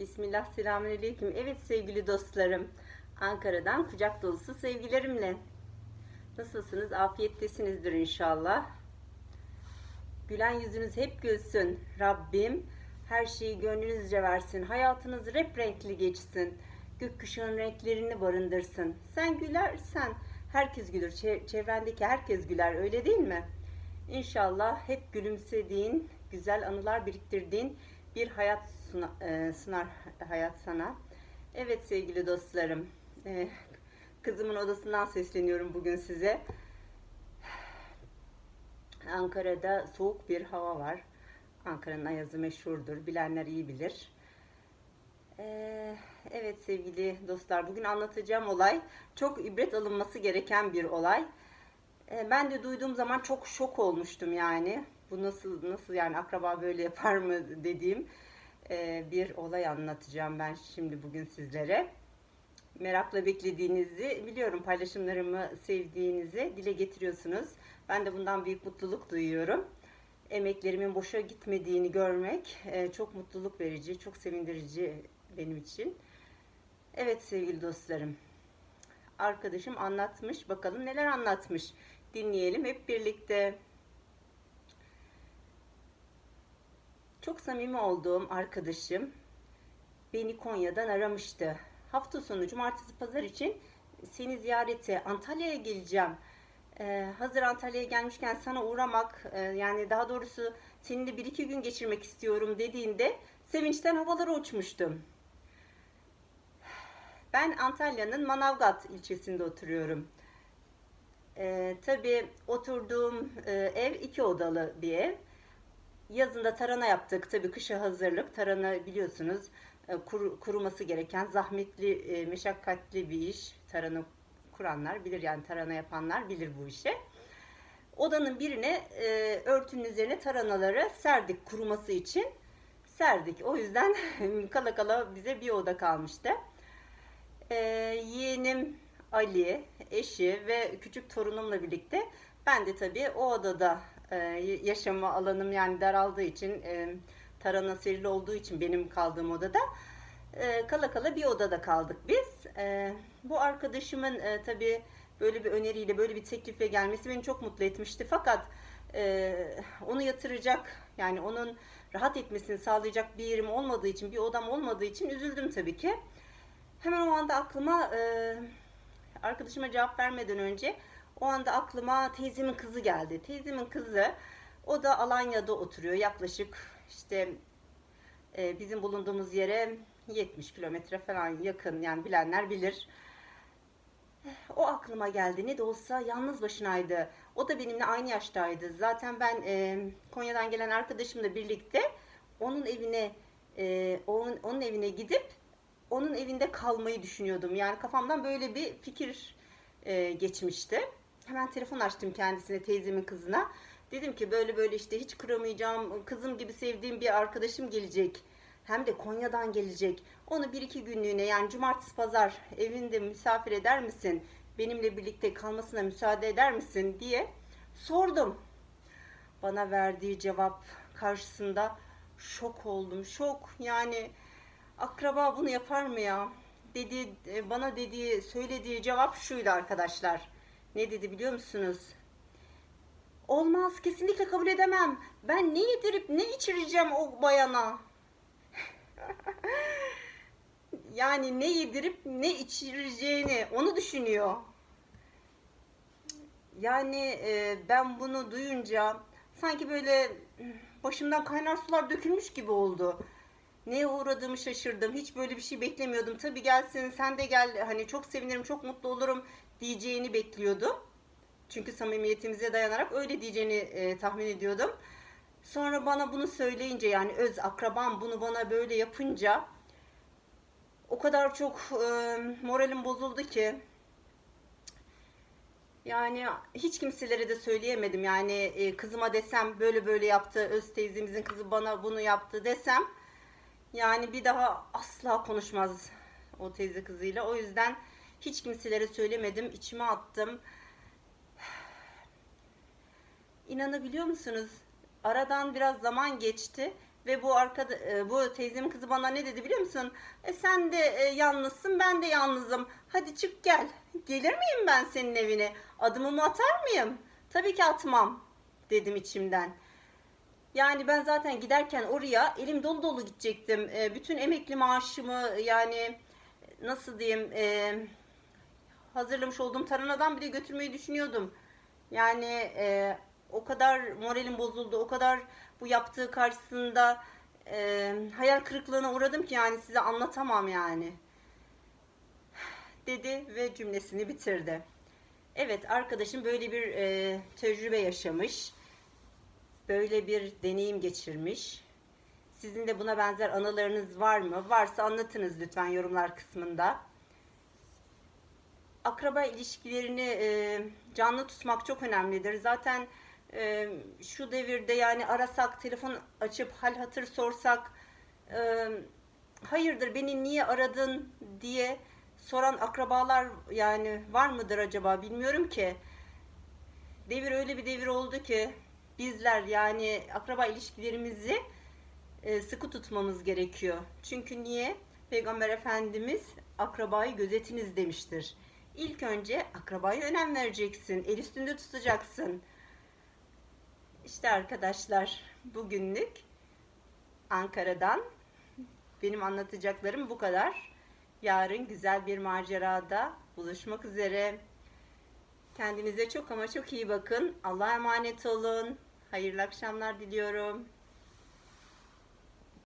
Bismillah, selamünaleyküm. Evet sevgili dostlarım, Ankara'dan kucak dolusu sevgilerimle. Nasılsınız? Afiyettesinizdir inşallah. Gülen yüzünüz hep gülsün. Rabbim her şeyi gönlünüzce versin. Hayatınız rep renkli geçsin. Gökkuşağın renklerini barındırsın. Sen gülersen herkes gülür. Çe- Çevrendeki herkes güler öyle değil mi? İnşallah hep gülümsediğin, güzel anılar biriktirdiğin bir hayat suna- e, sunar hayat sana. Evet sevgili dostlarım, e, kızımın odasından sesleniyorum bugün size. Ankara'da soğuk bir hava var. Ankara'nın ayazı meşhurdur, bilenler iyi bilir. Ee, evet sevgili dostlar, bugün anlatacağım olay çok ibret alınması gereken bir olay. Ben de duyduğum zaman çok şok olmuştum yani. Bu nasıl nasıl yani akraba böyle yapar mı dediğim e, bir olay anlatacağım ben şimdi bugün sizlere. Merakla beklediğinizi biliyorum paylaşımlarımı sevdiğinizi dile getiriyorsunuz. Ben de bundan büyük mutluluk duyuyorum. Emeklerimin boşa gitmediğini görmek e, çok mutluluk verici, çok sevindirici benim için. Evet sevgili dostlarım. Arkadaşım anlatmış. Bakalım neler anlatmış. Dinleyelim hep birlikte. Çok samimi olduğum arkadaşım beni Konya'dan aramıştı. Hafta sonu cumartesi pazar için seni ziyarete Antalya'ya geleceğim. Ee, hazır Antalya'ya gelmişken sana uğramak e, yani daha doğrusu seninle bir iki gün geçirmek istiyorum dediğinde sevinçten havalara uçmuştum. Ben Antalya'nın Manavgat ilçesinde oturuyorum. Ee, tabii oturduğum e, ev iki odalı bir ev. Yazında tarhana yaptık. Tabii kışa hazırlık. Tarhana biliyorsunuz e, kuru- kuruması gereken zahmetli, e, meşakkatli bir iş. Tarhana kuranlar bilir yani tarhana yapanlar bilir bu işi. Odanın birine e, örtünün üzerine tarhanaları serdik kuruması için. Serdik. O yüzden kala kala bize bir oda kalmıştı. E, yeğenim Ali, eşi ve küçük torunumla birlikte ben de tabii o odada e, yaşama alanım yani daraldığı için e, tarhana olduğu için benim kaldığım odada e, kala kala bir odada kaldık biz. E, bu arkadaşımın e, tabii böyle bir öneriyle böyle bir teklifle gelmesi beni çok mutlu etmişti. Fakat e, onu yatıracak yani onun rahat etmesini sağlayacak bir yerim olmadığı için bir odam olmadığı için üzüldüm tabii ki. Hemen o anda aklıma e, arkadaşıma cevap vermeden önce o anda aklıma teyzemin kızı geldi. Teyzemin kızı o da Alanya'da oturuyor. Yaklaşık işte e, bizim bulunduğumuz yere 70 kilometre falan yakın yani bilenler bilir. O aklıma geldi. Ne de olsa yalnız başınaydı. O da benimle aynı yaştaydı. Zaten ben e, Konya'dan gelen arkadaşımla birlikte onun evine e, onun, onun evine gidip onun evinde kalmayı düşünüyordum. Yani kafamdan böyle bir fikir e, geçmişti. Hemen telefon açtım kendisine, teyzemin kızına. Dedim ki böyle böyle işte hiç kıramayacağım, kızım gibi sevdiğim bir arkadaşım gelecek. Hem de Konya'dan gelecek. Onu bir iki günlüğüne yani cumartesi pazar evinde misafir eder misin? Benimle birlikte kalmasına müsaade eder misin diye sordum. Bana verdiği cevap karşısında şok oldum. Şok yani akraba bunu yapar mı ya? Dedi e, bana dediği söylediği cevap şuydu arkadaşlar. Ne dedi biliyor musunuz? Olmaz kesinlikle kabul edemem. Ben ne yedirip ne içireceğim o bayana? yani ne yedirip ne içireceğini onu düşünüyor. Yani e, ben bunu duyunca sanki böyle başımdan kaynar sular dökülmüş gibi oldu. Neye uğradığımı şaşırdım. Hiç böyle bir şey beklemiyordum. Tabii gelsin sen de gel hani çok sevinirim çok mutlu olurum diyeceğini bekliyordum. Çünkü samimiyetimize dayanarak öyle diyeceğini e, tahmin ediyordum. Sonra bana bunu söyleyince yani öz akrabam bunu bana böyle yapınca o kadar çok e, moralim bozuldu ki yani hiç kimselere de söyleyemedim. Yani e, kızıma desem böyle böyle yaptı, öz teyzemizin kızı bana bunu yaptı desem yani bir daha asla konuşmaz o teyze kızıyla. O yüzden hiç kimselere söylemedim, içime attım. İnanabiliyor musunuz? Aradan biraz zaman geçti Ve bu arkada e, bu teyzemin kızı bana ne dedi biliyor musun? E sen de e, yalnızsın, ben de yalnızım. Hadi çık gel. Gelir miyim ben senin evine? Adımımı atar mıyım? Tabii ki atmam dedim içimden. Yani ben zaten giderken oraya elim dolu dolu gidecektim. E, bütün emekli maaşımı yani nasıl diyeyim e, hazırlamış olduğum tarhanadan bile götürmeyi düşünüyordum. Yani e, o kadar moralim bozuldu, o kadar bu yaptığı karşısında e, hayal kırıklığına uğradım ki yani size anlatamam yani. Dedi ve cümlesini bitirdi. Evet arkadaşım böyle bir e, tecrübe yaşamış. Böyle bir deneyim geçirmiş. Sizin de buna benzer anılarınız var mı? Varsa anlatınız lütfen yorumlar kısmında akraba ilişkilerini e, canlı tutmak çok önemlidir. Zaten e, şu devirde yani arasak, telefon açıp hal hatır sorsak, e, hayırdır beni niye aradın diye soran akrabalar yani var mıdır acaba bilmiyorum ki. Devir öyle bir devir oldu ki bizler yani akraba ilişkilerimizi e, sıkı tutmamız gerekiyor. Çünkü niye? Peygamber Efendimiz akrabayı gözetiniz demiştir. İlk önce akrabaya önem vereceksin. El üstünde tutacaksın. İşte arkadaşlar bugünlük Ankara'dan benim anlatacaklarım bu kadar. Yarın güzel bir macerada buluşmak üzere. Kendinize çok ama çok iyi bakın. Allah'a emanet olun. Hayırlı akşamlar diliyorum.